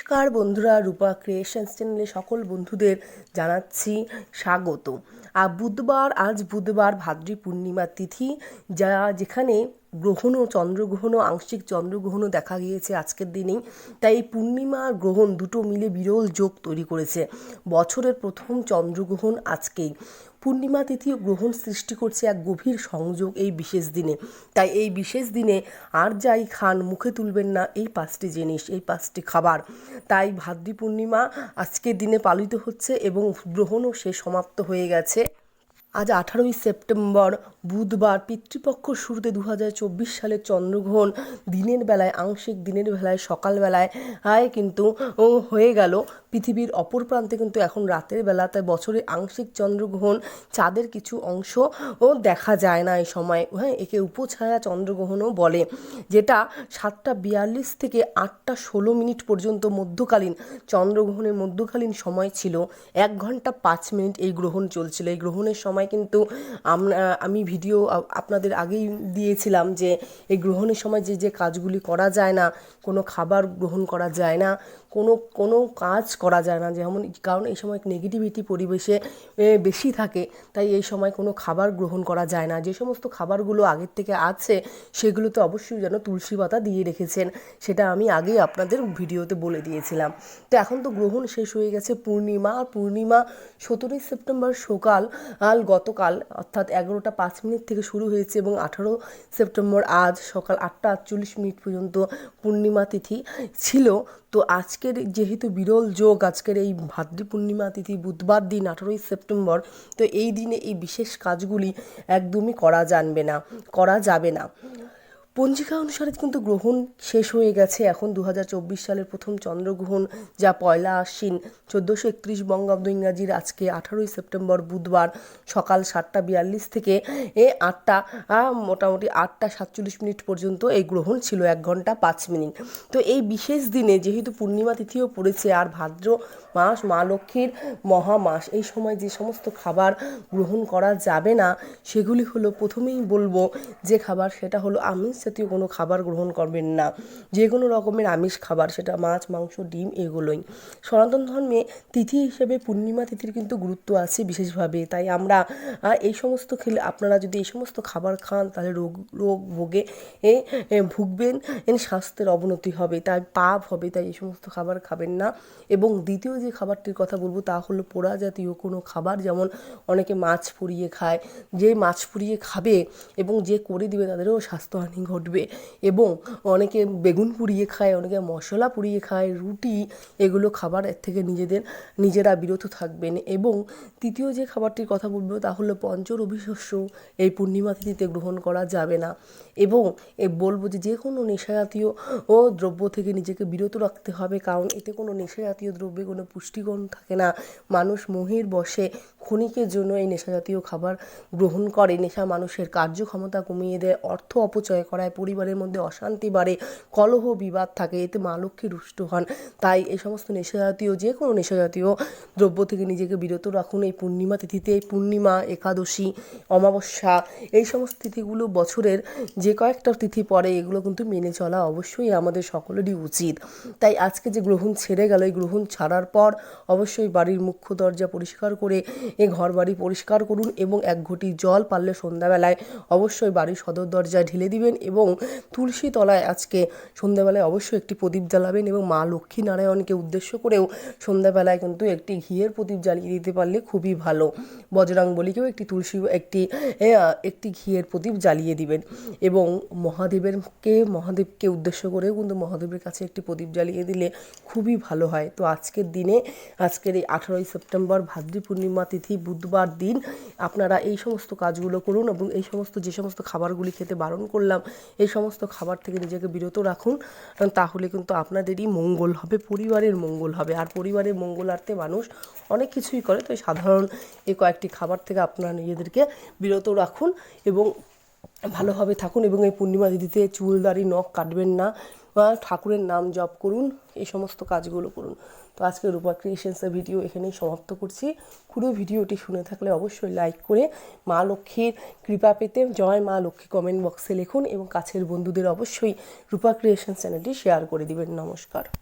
নমস্কার বন্ধুরা, রূপা ক্রিয়েশনস চ্যানেলে সকল বন্ধুদের জানাচ্ছি স্বাগত। আর বুধবার, আজ বুধবার ভাদ্রী পূর্ণিমা তিথি, যা যেখানে গ্রহণ ও চন্দ্রগ্রহণ ও আংশিক চন্দ্রগ্রহণও দেখা গিয়েছে আজকের দিনেই। তাই এই পূর্ণিমা আর গ্রহণ দুটো মিলে বিরল যোগ তৈরি করেছে। বছরের প্রথম চন্দ্রগ্রহণ আজকেই। পূর্ণিমা তিথি গ্রহণ সৃষ্টি করছে এক গভীর সংযোগ এই বিশেষ দিনে। তাই এই বিশেষ দিনে আর যাই খান মুখে তুলবেন না এই পাঁচটি জিনিস, এই পাঁচটি খাবার। তাই ভাদ্রী পূর্ণিমা আজকের দিনে পালিত হচ্ছে এবং গ্রহণও সে সমাপ্ত হয়ে গেছে। আজ আঠারোই সেপ্টেম্বর বুধবার পিতৃপক্ষ শুরুতে দু হাজার চব্বিশ সালের চন্দ্রগ্রহণ দিনের বেলায়, আংশিক দিনের বেলায় সকালবেলায় আয় কিন্তু হয়ে গেল। পৃথিবীর অপর প্রান্তে কিন্তু এখন রাতের বেলা, তাই বছরে আংশিক চন্দ্রগ্রহণ চাঁদের কিছু অংশ ও দেখা যায় না এই সময়। হ্যাঁ একে উপছায়া চন্দ্রগ্রহণও বলে, যেটা সাতটা বিয়াল্লিশ থেকে আটটা ষোলো মিনিট পর্যন্ত মধ্যকালীন, চন্দ্রগ্রহণের মধ্যকালীন সময় ছিল। এক ঘণ্টা পাঁচ মিনিট এই গ্রহণ চলছিল। এই গ্রহণের সময় কিন্তু আমি ভিডিও আপনাদের আগেই দিয়েছিলাম যে এই গ্রহণের সময় যে যে কাজগুলি করা যায় না, কোনো খাবার গ্রহণ করা যায় না, কোনো কোনো কাজ করা যায় না, যেমন কারণ এই সময় নেগেটিভিটি পরিবেশে বেশি থাকে, তাই এই সময় কোনো খাবার গ্রহণ করা যায় না। যে সমস্ত খাবারগুলো আগের থেকে আছে সেগুলো তো অবশ্যই যেন তুলসী পাতা দিয়ে রেখেছেন, সেটা আমি আগেই আপনাদের ভিডিওতে বলে দিয়েছিলাম। তো এখন তো গ্রহণ শেষ হয়ে গেছে, পূর্ণিমা, আর পূর্ণিমা সতেরোই সেপ্টেম্বর সকাল গতকাল, অর্থাৎ এগারোটা পাঁচ মিনিট থেকে শুরু হয়েছে এবং আঠারো সেপ্টেম্বর আজ সকাল আটটা আটচল্লিশ মিনিট পর্যন্ত পূর্ণিমা তিথি ছিল। তো আজকের যেহেতু বিরল যোগ, আজকের এই ভাদ্রী পূর্ণিমা তিথি, বুধবার দিন আঠারোই সেপ্টেম্বর, তো এই দিনে এই বিশেষ কাজগুলি একদমই করা জানবে না, করা যাবে না। পঞ্জিকা অনুসারে কিন্তু গ্রহণ শেষ হয়ে গেছে। এখন দু হাজার চব্বিশ সালের প্রথম চন্দ্রগ্রহণ, যা পয়লা আশ্বিন চোদ্দোশো একত্রিশ বঙ্গাব্দ ইংরাজির আজকে আঠারোই সেপ্টেম্বর বুধবার সকাল সাতটা বিয়াল্লিশ থেকে এ আটটা মোটামুটি আটটা সাতচল্লিশ মিনিট পর্যন্ত এই গ্রহণ ছিল, এক ঘণ্টা পাঁচ মিনিট। তো এই বিশেষ দিনে যেহেতু পূর্ণিমা তিথিও পড়েছে, আর ভাদ্র মাস, মা লক্ষ্মীর মহামাস, এই সময় যে সমস্ত খাবার গ্রহণ করা যাবে না, সেগুলি হলো প্রথমেই বলব যে খাবার, সেটা হলো আমিষ জাতীয় কোনো খাবার গ্রহণ করবেন না। যে কোনো রকমের আমিষ খাবার সেটা মাছ মাংস ডিম এগুলোই। সনাতন ধর্মে তিথি হিসেবে পূর্ণিমা তিথির কিন্তু গুরুত্ব আছে বিশেষভাবে। তাই আমরা এই সমস্ত খেলে আপনারা যদি এই সমস্ত খাবার খান তাহলে রোগ রোগ ভোগে এ, ভুগবেন। স্বাস্থ্যের অবনতি হবে তাই পাপ হবে তাই এই সমস্ত খাবার খাবেন না। এবং দ্বিতীয় যে খাবারটির কথা বলব তা হলো পোড়া জাতীয় কোনো খাবার। যেমন অনেকে মাছ পুড়িয়ে খায় যে মাছ পুড়িয়ে খাবে এবং যে করে দিবে তাদেরও স্বাস্থ্যহানি ঘটবে। এবং অনেকে বেগুন পুড়িয়ে খায়, অনেকে মশলা পুড়িয়ে খায়, রুটি, এগুলো খাবার এর থেকে নিজেদের, নিজেরা বিরত থাকবেন। এবং তৃতীয় যে খাবারটির কথা বলব তা হলো পঞ্চরবি শস্য এই পূর্ণিমা তিথিতে গ্রহণ করা যাবে না। এবং এ বলব যে যে কোনো নেশাজাতীয়, ও দ্রব্য থেকে নিজেকে বিরত রাখতে হবে। কারণ এতে কোনো নেশাজাতীয় দ্রব্যে কোনো পুষ্টিগুণ থাকে না। মানুষ মোহের বসে ক্ষণিকের জন্য এই নেশাজাতীয় খাবার গ্রহণ করে। নেশা মানুষের কার্যক্ষমতা কমিয়ে দেয়, অর্থ অপচয় করায় পরিবারের মধ্যে অশান্তি বাড়ে, কলহ, বিবাদ থাকে, এতে মা লক্ষ্মী রুষ্ট হন। তাই এই সমস্ত নেশাজাতীয়, যে কোনো নেশাজাতীয় দ্রব্য থেকে নিজেকে বিরত রাখুন। এই পূর্ণিমা তিথিতে এই পূর্ণিমা, একাদশী, অমাবস্যা, এই সমস্ত তিথিগুলো বছরের যে কয়েকটা তিথি পড়ে, এগুলো কিন্তু মেনে চলা অবশ্যই আমাদের সকলেরই উচিত। তাই আজকে যে গ্রহণ ছেড়ে গেল, এই গ্রহণ ছাড়ার পর অবশ্যই বাড়ির মুখ্য দরজা পরিষ্কার করে, এ ঘর বাড়ি পরিষ্কার করুন এবং এক ঘটি জল পারলে সন্ধ্যাবেলায় অবশ্যই বাড়ির সদর দরজায় ঢেলে দিবেন এবং তুলসী তলায় আজকে সন্ধ্যাবেলায় অবশ্যই একটি প্রদীপ জ্বালাবেন এবং মা লক্ষ্মী নারায়ণকে উদ্দেশ্য করেও সন্ধ্যাবেলায় কিন্তু একটি ঘিয়ের প্রদীপ জ্বালিয়ে দিতে পারলে খুবই ভালো। বজরাং বলিকেও একটি তুলসী, একটি একটি ঘিয়ের প্রদীপ জ্বালিয়ে দিবেন এবং মহাদেবেরকে মহাদেবকে উদ্দেশ্য করেও কিন্তু মহাদেবের কাছে একটি প্রদীপ জ্বালিয়ে দিলে খুবই ভালো হয়। তো আজকের দিনে, আজকের এই আঠারোই সেপ্টেম্বর ভাদ্রী পূর্ণিমা তিথি, বুধবার দিন আপনারা এই সমস্ত কাজগুলো করুন এবং এই সমস্ত, যে সমস্ত খাবারগুলি খেতে বারণ করলাম এই সমস্ত খাবার থেকে নিজেকে বিরত রাখুন তাহলে কিন্তু আপনাদেরই মঙ্গল হবে, পরিবারের মঙ্গল হবে। আর পরিবারের মঙ্গলার্থে মানুষ অনেক কিছুই করে তো সাধারণ এই কয়েকটি খাবার থেকে আপনারা নিজেদেরকে বিরত রাখুন এবং ভালোভাবে থাকুন এবং এই পূর্ণিমা দিদিতে চুল দাড়ি নখ কাটবেন না বা ঠাকুরের নাম জপ করুন, এই সমস্ত কাজগুলো করুন। তো আজকে রূপা ক্রিয়েশনসের ভিডিও এখানেই সমাপ্ত করছি। পুরো ভিডিওটি শুনে থাকলে অবশ্যই লাইক করে মা লক্ষ্মীর কৃপা পেতে জয় মা লক্ষ্মী কমেন্ট বক্সে লিখুন এবং কাছের বন্ধুদের অবশ্যই রূপা ক্রিয়েশন চ্যানেলটি শেয়ার করে দিবেন। নমস্কার।